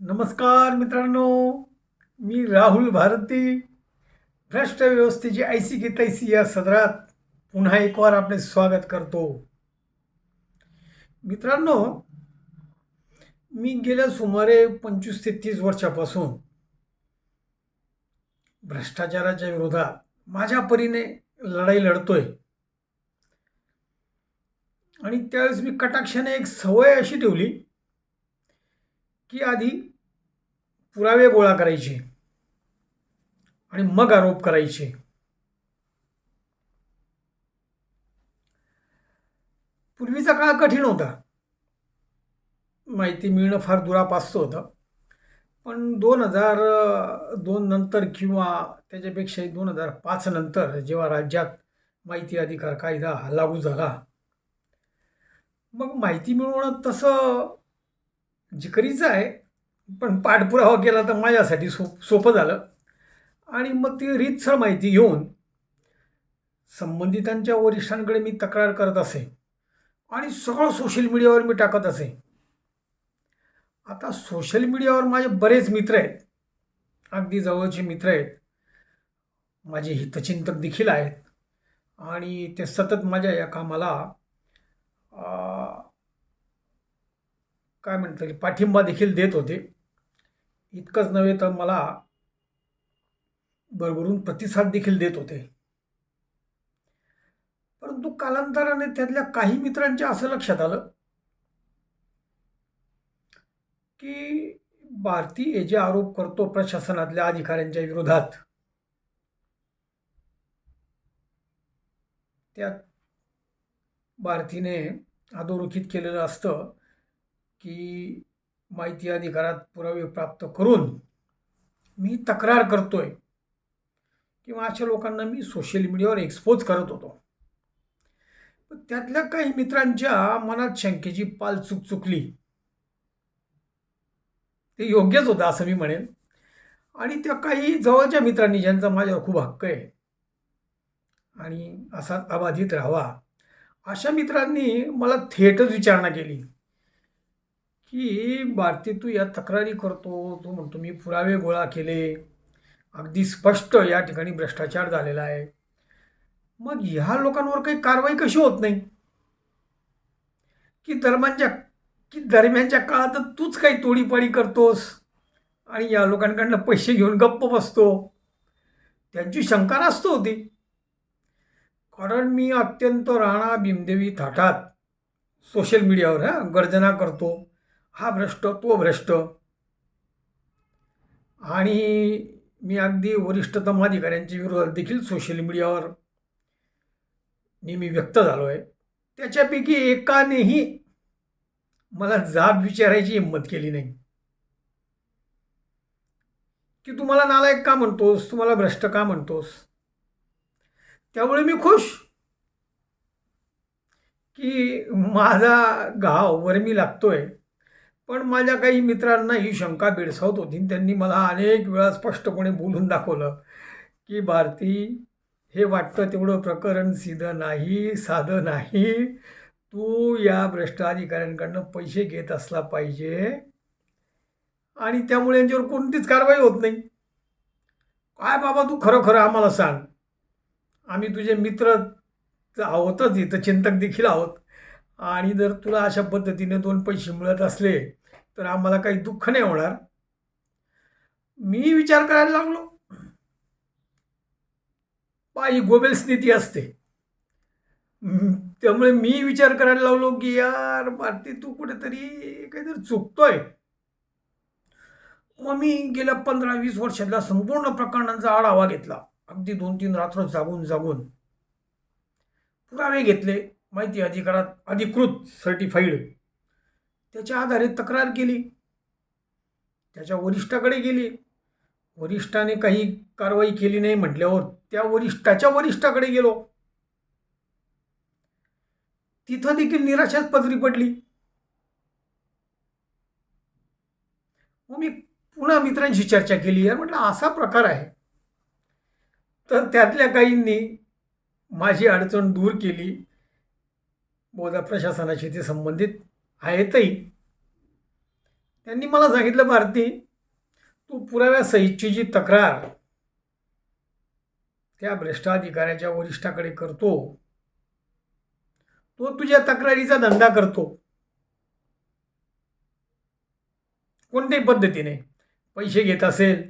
नमस्कार मित्रांनो मी राहुल भारती. भ्रष्ट व्यवस्थेची ऐसी की तैसी या सदरात पुन्हा एक वार आपले स्वागत करतो. मित्रांनो मी गेल्या सुमारे पंचवीस ते तीस वर्षापासून भ्रष्टाचाराच्या विरोधात माझ्या परीने लढाई लढतोय. आणि त्यावेळेस मी कटाक्षाने एक सवय अशी ठेवली की आधी पुरावे गोळा करायचे आणि मग आरोप करायचे. पूर्वीचा काळ कठीण होता. माहिती मिळणं फार दुरापास्त होतं. पण दोन हजार दोन नंतर किंवा त्याच्यापेक्षाही दोन हजार पाच नंतर जेव्हा राज्यात माहिती अधिकार कायदा हा लागू झाला मग माहिती मिळवणं तसं जिकरीचं आहे पण पाठपुरावा केला तर माझ्यासाठी सोप सोपं झालं. आणि मग ती रीतसर माहिती घेऊन संबंधितांच्या वरिष्ठांकडे मी तक्रार करत असे. आणि सगळं सोशल मीडियावर मी टाकत असे. आता सोशल मीडियावर माझे बरेच मित्र आहेत. अगदी जवळचे मित्र आहेत. माझे हितचिंतक देखील आहेत. आणि ते सतत माझ्या या कामाला काय म्हणता येईल पाठिंबा देखील देत होते. इतकंच नव्हे तर मला भरभरून प्रतिसाद देखील देत होते. परंतु कालांतराने त्यातल्या काही मित्रांच्या असं लक्षात आलं की भारती हे जे आरोप करतो प्रशासनातल्या अधिकाऱ्यांच्या विरोधात त्यात भारतीने अधोरेखित केलेलं असतं की माहिती अधिकारात पुरावे प्राप्त करून मी तक्रार करतो आहे किंवा अशा लोकांना मी सोशल मीडियावर एक्सपोज करत होतो. त्यातल्या काही मित्रांच्या मनात शंकेची पाल चूक चुकली. ते योग्यच होतं असं मी म्हणेन. आणि त्या काही जवळच्या मित्रांनी ज्यांचा माझ्यावर खूप हक्क आहे आणि असा अबाधित राहावा अशा मित्रांनी मला थेटच विचारणा केली. की भारती तू या तक्रारी करतो तू म्हणतो मी पुरावे गोळा केले. अगदी स्पष्ट या ठिकाणी भ्रष्टाचार झालेला आहे. मग ह्या लोकांवर काही कारवाई कशी होत नाही? की दरम्यानच्या की दरम्यानच्या काळात तूच काही तोडीपाडी करतोस आणि या लोकांकडनं पैसे घेऊन गप्प बसतो? त्यांची शंका नसतो होती. कारण मी अत्यंत राणा भीमदेवी थाटात. सोशल मीडियावर हा गर्जना करतो. हा भ्रष्ट तो भ्रष्ट. आणि मी अगदी वरिष्ठतम अधिकाऱ्यांच्या विरोधात देखील सोशल मीडियावर नेहमी व्यक्त झालो आहे त्याच्यापैकी एकानेही मला जाब विचारायची हिंमत केली नाही. की तुम्हाला नालायक का म्हणतोस? तुम्हाला भ्रष्ट का म्हणतोस? त्यामुळे मी खुश की माझा घाव वरमी लागतोय. पण माझ्या काही मित्रांना ही शंका भेडसावत होती. आणि त्यांनी मला अनेक वेळा स्पष्टपणे बोलून दाखवलं की भारती हे वाटतं तेवढं प्रकरण सिधं नाही साधं नाही. तू या भ्रष्ट अधिकाऱ्यांकडनं पैसे घेत असला पाहिजे आणि त्यामुळे यांच्यावर कोणतीच कारवाई होत नाही. काय बाबा तू खरं खरं आम्हाला सांग. आम्ही तुझे मित्र आहोतच इथं चिंतक देखील आहोत. आणि जर तुला अशा पद्धतीने दोन पैसे मिळत असले तर आम्हाला काही दुःख नाही होणार. मी विचार करायला लागलो. पा ही गोबेल्स नीती असते. त्यामुळे मी विचार करायला लागलो की यार भारती तू कुठेतरी काहीतरी चुकतोय. मग मी गेल्या पंधरा वीस वर्षातल्या संपूर्ण प्रकरणांचा आढावा घेतला. अगदी दोन तीन रात्र जागून जागून पुरावे घेतले. माहिती अधिकारात अधिकृत सर्टिफाईड त्याच्या आधारे तक्रार केली. त्याच्या वरिष्ठाकडे गेली. वरिष्ठाने काही कारवाई केली नाही म्हटल्यावर त्या वरिष्ठाच्या वरिष्ठाकडे गेलो. तिथं देखील निराशाच पदरी पडली. मग मी पुन्हा मित्रांशी चर्चा केली. यार म्हटलं असा प्रकार आहे. तर त्यातल्या काहींनी माझी अडचण दूर केली. बोधा प्रशासनाशी ते संबंधित आहेतही. त्यांनी मला सांगितलं भारती तू पुराव्यासहितची जी तक्रार त्या भ्रष्टाधिकाऱ्याच्या वरिष्ठाकडे करतो तो तुझ्या तक्रारीचा धंदा करतो. कोणत्याही पद्धतीने पैसे घेत असेल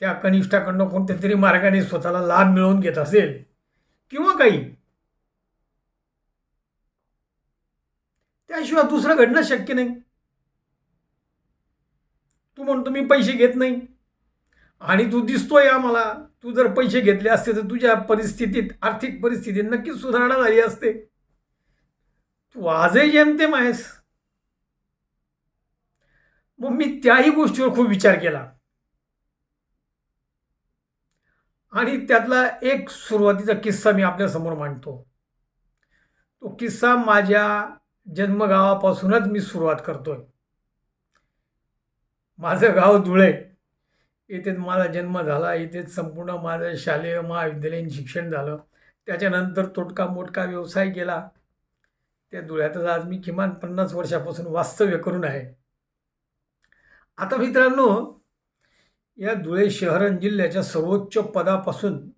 त्या कनिष्ठाकडनं कोणत्या तरी मार्गाने स्वतःला लाभ मिळवून घेत असेल किंवा काही त्याशिवाय दुसरं घडणं शक्य नाही. तू म्हणतो मी पैसे घेत नाही. आणि तू दिसतोय आम्हाला. तू जर पैसे घेतले असते तर तुझ्या परिस्थितीत आर्थिक परिस्थितीत नक्कीच सुधारणा झाली असते. तू आजही जेमतेम आहेस. मग मी त्याही गोष्टीवर खूप विचार केला. आणि त्यातला एक सुरुवातीचा किस्सा मी आपल्यासमोर मांडतो. तो किस्सा माझ्या जन्मगावापासूनच मी सुरुवात करतोय. माझं गाव धुळे. येथेच माझा जन्म झाला. इथेच संपूर्ण माझं शालेय महाविद्यालयीन शिक्षण झालं. त्याच्यानंतर तोटका मोटका व्यवसाय केला. त्या धुळ्यातच आज मी किमान पन्नास वर्षापासून वास्तव्य करून आहे. आता मित्रांनो या धुळे शहर आणि जिल्ह्याच्या सर्वोच्च पदापासून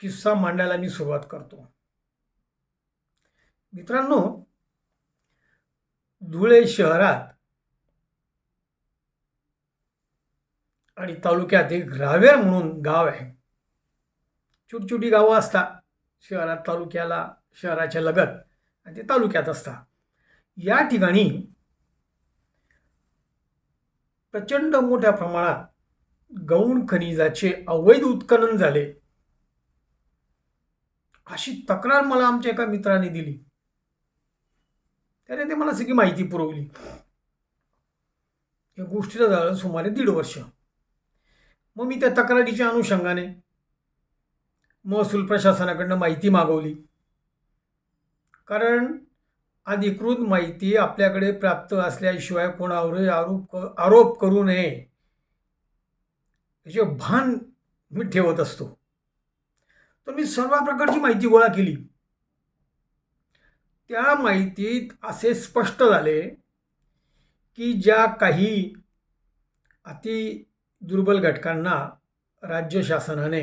किस्सा मांडायला मी सुरुवात करतो. मित्रांनो धुळे शहरात आणि तालुक्यात एक रावेर म्हणून गाव आहे. छोटी छोटी गावं असतात. शहरात तालुक्याला शहराच्या लगत आणि ते तालुक्यात असतात. या ठिकाणी प्रचंड मोठ्या प्रमाणात गौण खनिजाचे अवैध उत्खनन झाले. अशी तक्रार मला आमच्या एका मित्राने दिली. त्याने ते मला सगळी माहिती पुरवली. या गोष्टीला झालं सुमारे दीड वर्ष. मग मी त्या तक्रारीच्या अनुषंगाने महसूल प्रशासनाकडनं माहिती मागवली. कारण अधिकृत माहिती आपल्याकडे प्राप्त असल्याशिवाय कोणावरही आरोप आरोप करू नये. याचे भान मी ठेवत असतो. तर मी सर्व प्रकारची माहिती गोळा केली. त्या माहितीत असे स्पष्ट झाले की ज्या काही अति दुर्बल घटकांना राज्य शासनाने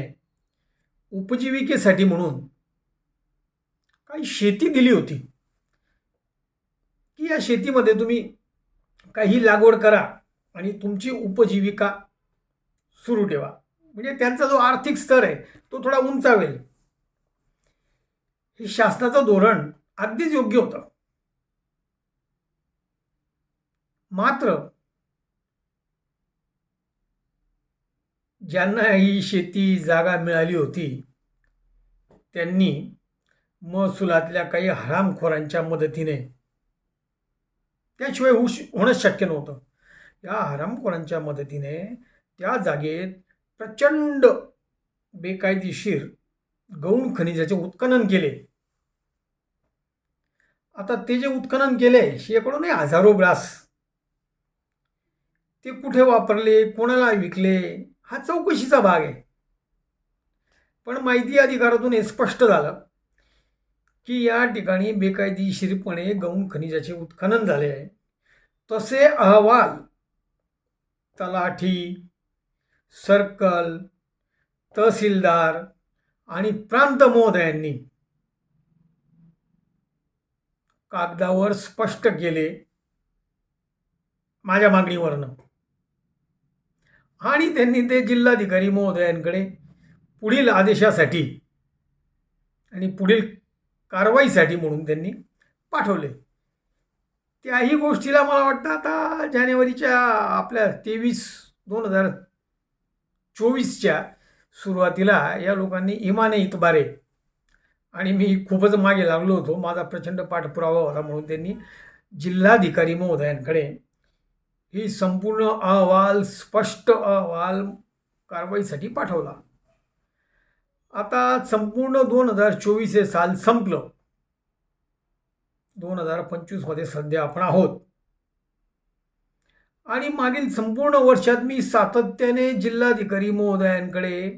उपजीविकेसाठी म्हणून काही शेती दिली होती की या शेतीमध्ये तुम्ही काही लागवड करा आणि तुमची उपजीविका सुरू ठेवा. म्हणजे त्यांचा जो आर्थिक स्तर आहे तो थोडा उंचावेल. हे शासनाचं धोरण अगदीच योग्य होतं. मात्र ज्यांना ही शेती जागा मिळाली होती त्यांनी महसुलातल्या काही हरामखोरांच्या मदतीने त्याशिवाय होऊ होणंच शक्य नव्हतं. या हरामखोरांच्या मदतीने त्या जागेत प्रचंड बेकायदेशीर गौण खनिजाचे उत्खनन केले. आता ते जे उत्खनन केले शेकडो नाही हजारो ब्रास ते कुठे वापरले कोणाला विकले हा चौकशीचा भाग आहे. पण माहिती अधिकारातून हे स्पष्ट झालं की या ठिकाणी बेकायदेशीरपणे गौण खनिजाचे उत्खनन झाले आहे. तसे अहवाल तलाठी सर्कल तहसीलदार आणि प्रांत महोदयांनी कागदावर स्पष्ट केले माझ्या मागणीवरनं. आणि त्यांनी ते जिल्हाधिकारी महोदयांकडे पुढील आदेशासाठी आणि पुढील कारवाईसाठी म्हणून त्यांनी पाठवले. त्याही गोष्टीला मला वाटतं आता जानेवारीच्या आपल्या तेवीस दोन हजार चोवीसच्या सुरुवातीला या लोकांनी इमाने इतबारे आणि मी खूपच मागे लागलो होतो. माझा प्रचंड पाठपुरावा होता म्हणून त्यांनी जिल्हाधिकारी महोदयांकडे ही संपूर्ण अहवाल स्पष्ट अहवाल कारवाईसाठी पाठवला. आता संपूर्ण दोन हजार चोवीस हे साल संपलं. दोन हजार पंचवीसमध्ये सध्या आपण आहोत. आणि मागील संपूर्ण वर्षात मी सातत्याने जिल्हाधिकारी महोदयांकडे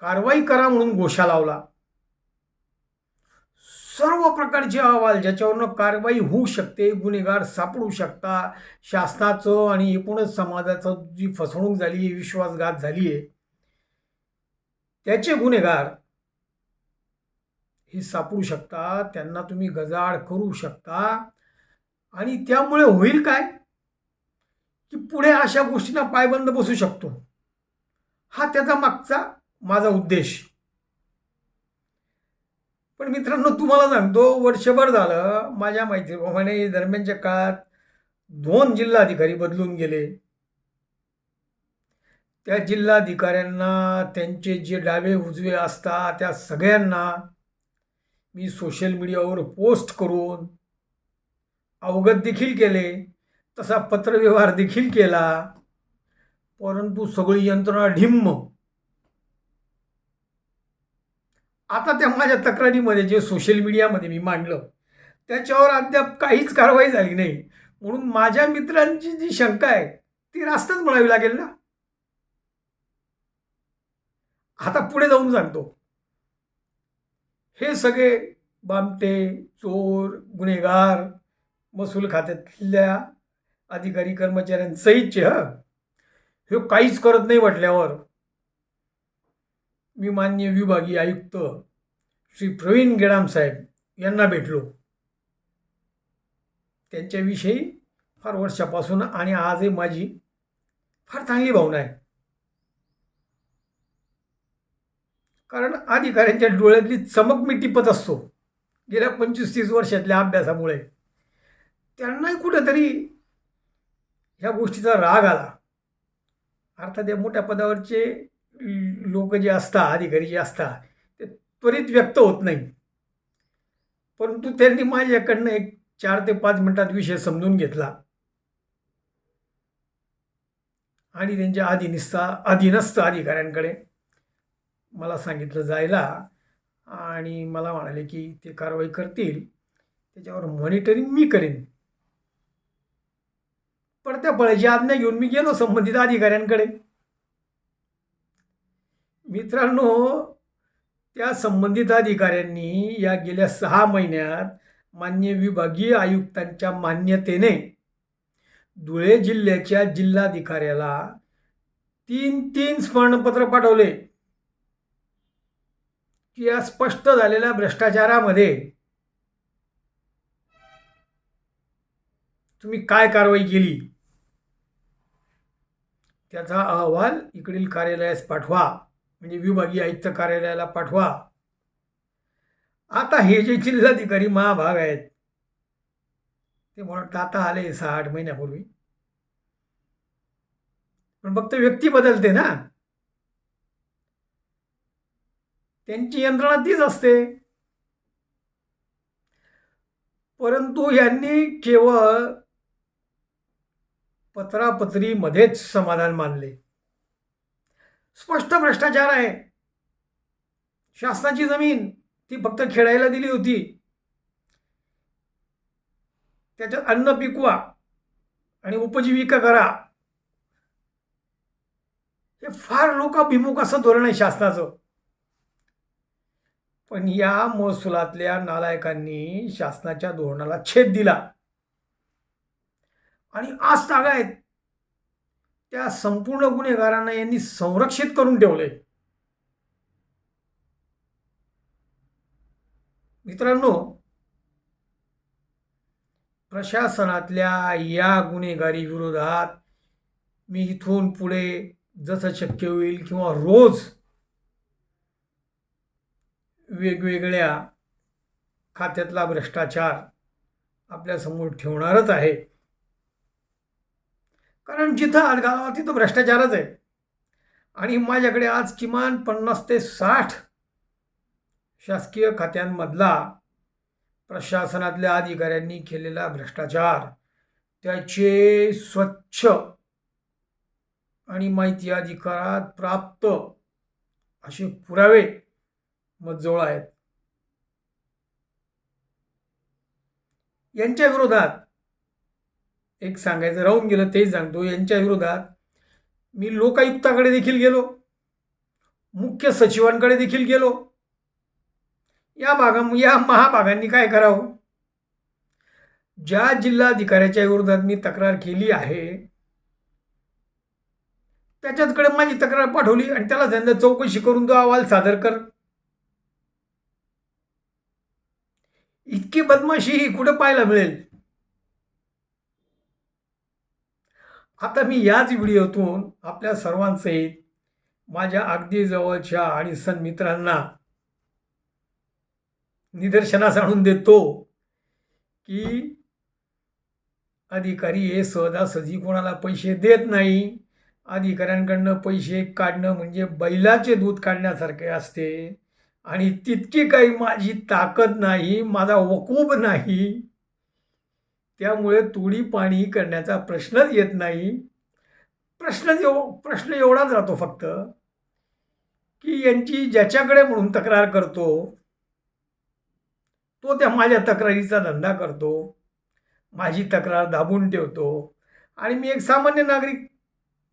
कारवाई करा म्हणून घोषा लावला. सर्व प्रकारचे अहवाल ज्याच्यावरनं कारवाई होऊ शकते गुन्हेगार सापडू शकता शासनाचं आणि एकूणच समाजाचं जी फसवणूक झाली आहे विश्वासघात झाली आहे त्याचे गुन्हेगार हे सापडू शकता त्यांना तुम्ही गजाड करू शकता. आणि त्यामुळे होईल काय? की पुढे अशा गोष्टींना पायबंद बसू शकतो. हा त्याचा मागचा माझा उद्देश. पण मित्रांनो तुम्हाला सांगतो वर्षभर झालं माझ्या माहितीप्रमाणे दरम्यानच्या काळात दोन जिल्हाधिकारी बदलून गेले. त्या जिल्हाधिकाऱ्यांना त्यांचे जे डावे उजवे असतात त्या सगळ्यांना मी सोशल मीडियावर पोस्ट करून अवगत देखील केले. तसा पत्रव्यवहार देखील केला. परंतु सगळी यंत्रणा ढिम्म. आता त्या माझ्या तक्रारीमध्ये जे सोशल मीडियामध्ये मी मांडलं त्याच्यावर अद्याप काहीच कारवाई झाली नाही. म्हणून माझ्या मित्रांची जी शंका आहे ती रास्तच म्हणावी लागेल ना? आता पुढे जाऊन सांगतो. हे सगळे बामटे चोर गुन्हेगार महसूल खात्यातल्या अधिकारी कर्मचाऱ्यांसहितचे ह. हे काहीच करत नाही म्हटल्यावर मी मान्य विभागीय आयुक्त श्री प्रवीण गेडाम साहेब यांना भेटलो. त्यांच्याविषयी फार वर्षापासून आणि आजही माझी फार चांगली भावना आहे. कारण अधिकाऱ्यांच्या डोळ्यातली चमक मी टिपत असतो. गेल्या पंचवीस तीस वर्षातल्या अभ्यासामुळे. त्यांनाही कुठंतरी ह्या गोष्टीचा राग आला. अर्थात या मोठ्या पदावरचे लोक जे असतात अधिकारी जे असतात ते त्वरित व्यक्त होत नाही परंतु त्यांनी माझ्याकडनं एक चार ते पाच मिनटात विषय समजून घेतला. आणि त्यांच्या अधीनस्थ अधीनस्थ अधिकाऱ्यांकडे मला सांगितलं जायला आणि मला म्हणाले की ते कारवाई करतील त्याच्यावर मॉनिटरिंग मी करेन. पडत्या पळायची आज्ञा घेऊन मी गेलो संबंधित अधिकाऱ्यांकडे. मित्रांनो त्या संबंधित अधिकाऱ्यांनी या गेल्या सहा महिन्यात मान्य विभागीय आयुक्तांच्या मान्यतेने धुळे जिल्ह्याच्या जिल्हाधिकाऱ्याला तीन तीन स्मरणपत्र पाठवले. की या स्पष्ट झालेल्या भ्रष्टाचारामध्ये तुम्ही काय कारवाई केली? त्याचा अहवाल इकडील कार्यालयास पाठवा. म्हणजे विभागीय आयुक्त कार्यालयाला पाठवा. आता हे जे जिल्हाधिकारी महाभाग आहेत ते मला वाटतं आता आले सहा आठ महिन्यापूर्वी. पण फक्त व्यक्ती बदलते ना. त्यांची यंत्रणा तीच असते. परंतु यांनी केवळ पत्रापत्रीमध्येच समाधान मानले. स्पष्ट भ्रष्टाचार आहे. शासनाची जमीन ती फक्त खेळायला दिली होती. त्याच्यात अन्न पिकवा आणि उपजीविका करा. हे फार लोकाभिमुख असं धोरण आहे शासनाचं. पण या महसुलातल्या नालायकांनी शासनाच्या धोरणाला छेद दिला. आणि आज तागायत त्या संपूर्ण गुन्हेगारांना यांनी संरक्षित करून ठेवले मित्रांनो प्रशासनातल्या या गुन्हेगारी विरोधात मी इथून पुढे जसं शक्य होईल किंवा रोज वेगवेगळ्या खात्यातला भ्रष्टाचार आपल्यासमोर ठेवणारच आहे. कारण जिथं आज गावा तिथं भ्रष्टाचारच आहे. आणि माझ्याकडे आज किमान पन्नास ते साठ शासकीय खात्यांमधला प्रशासनातल्या अधिकाऱ्यांनी केलेला भ्रष्टाचार त्याचे स्वच्छ आणि माहिती अधिकारात प्राप्त असे पुरावे मजजवळ आहेत. यांच्या विरोधात एक सांगायचं राहून गेलं तेच सांगतो. यांच्या विरोधात मी लोकायुक्ताकडे देखील गेलो. मुख्य सचिवांकडे देखील गेलो. या भागा या महाभागांनी काय करावं? ज्या जिल्हाधिकाऱ्याच्या विरोधात मी तक्रार केली आहे त्याच्याचकडे माझी तक्रार पाठवली आणि त्याला त्यांना चौकशी करून तो अहवाल सादर कर. इतकी बदमाशी ही कुठं पाहायला मिळेल? आता मी याच व्हिडिओतून आपल्या सर्वांसहित माझ्या अगदी जवळच्या आणि सन्मित्रांना निदर्शनास आणून देतो की अधिकारी हे सहजासहजी कोणाला पैसे देत नाही. अधिकाऱ्यांकडनं पैसे काढणं म्हणजे बैलाचे दूध काढण्यासारखे असते. आणि तितकी काही माझी ताकद नाही माझा वकूब नाही. त्यामुळे तुडी पाणी करण्याचा प्रश्नच येत नाही. प्रश्न एव प्रश्न एवढाच राहतो फक्त की यांची ज्याच्याकडे म्हणून तक्रार करतो तो त्या माझ्या तक्रारीचा धंदा करतो माझी तक्रार दाबून ठेवतो आणि मी एक सामान्य नागरिक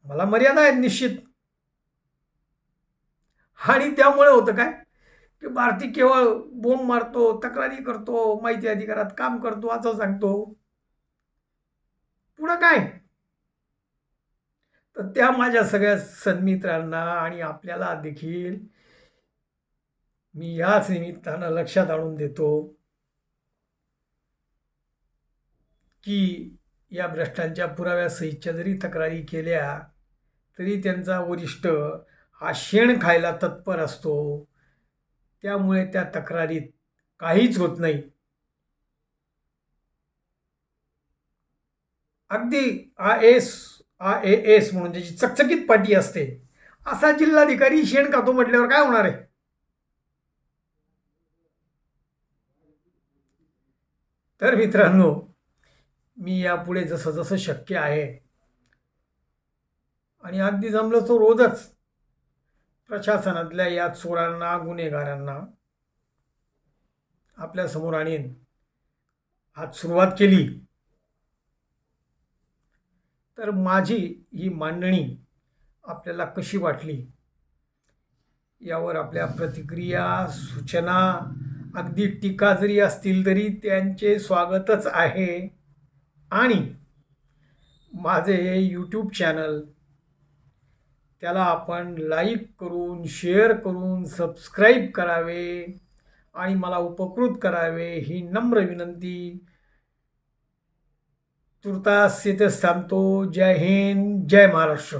मला मर्यादा आहेत निश्चित. आणि त्यामुळे होतं काय की भारती केवळ बोंब मारतो तक्रारी करतो माहिती अधिकारात काम करतो असं सांगतो. पुढं काय? तर त्या माझ्या सगळ्या सन्मित्रांना आणि आपल्याला देखील मी याच निमित्तानं लक्षात आणून देतो की या भ्रष्टांच्या पुराव्यासहितच्या जरी तक्रारी केल्या तरी त्यांचा वरिष्ठ हा शेण खायला तत्पर असतो. त्यामुळे त्या तक्रारीत काहीच होत नाही. अगदी आ एस आ ए एस म्हणून ज्याची चकचकीत पाटी असते. असा जिल्हाधिकारी शेण खातो म्हटल्यावर काय होणार आहे? तर मित्रांनो मी यापुढे जसं जसं शक्य आहे आणि अगदी जमलं तो रोजच प्रशासनातल्या या चोरांना गुन्हेगारांना आपल्यासमोर आणीन. आज सुरुवात केली. तर माझी ही मांडणी आपल्याला कशी वाटली? यावर आपल्या प्रतिक्रिया सूचना अगदी टीका जरी असतील तरी त्यांचे स्वागतच आहे. आणि माझे हे यूट्यूब चॅनल त्याला आपण लाईक करून शेअर करून सबस्क्राईब करावे आणि मला उपकृत करावे ही नम्र विनंती. तुर्तास येथे थांबतो जय हिंद जय महाराष्ट्र